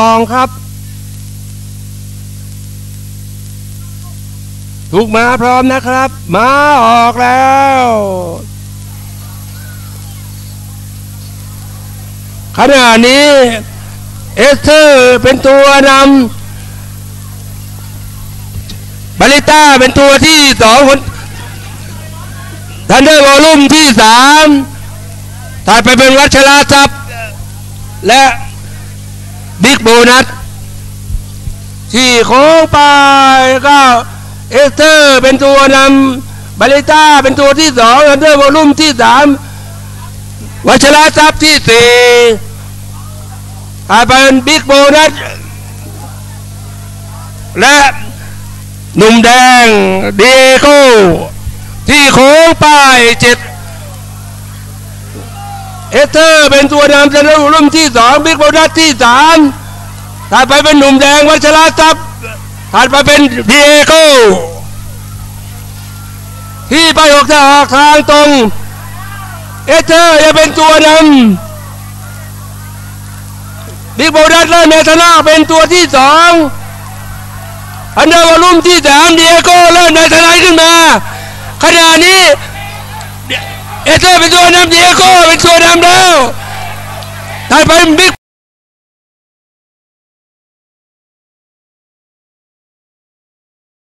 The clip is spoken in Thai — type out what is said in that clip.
ตองครับถูกมาพร้อมนะครับมาออกแล้ว ขณะนี้ เอสเธอร์เป็นตัวนำบาริต้าเป็นตัวที่สองคนทันเดอร์วอลลุ่มที่สามถัดไปเป็นวัชราทรัพย์และ บิ๊กโบนัสที่โค้งไปก็เอสเตอร์เป็นตัวนำบาริต้าเป็นตัวที่สองทันเดอร์วอลุ่มที่สามวัชราทรัพย์ที่สี่ถัดไปเป็นบิ๊กโบนัสและหนุ่มแดงเดโก้ที่โค้งป้ายเจ็ด สเธอร์เป็นตัวนำจะรุ่มที่สองบิ๊กโบนัสที่สามถัดไปเป็นหนุ่มแดงวัชราทรัพย์ถัดไปเป็นเดโก้ที่ไปออกจะออกทางตรงเอสเธอร์จะเป็นตัวนำบิ๊กโบนัสและเมทนาเป็นตัวที่สองอันเดอร์วอลุ่มที่สามเดียโก้เริ่มในทนายขึ้นมาขณะนี้เอเธอร์เป็นตัวนำเดียโก้เป็น ตัวนำแล้วถัดไปบิ๊ก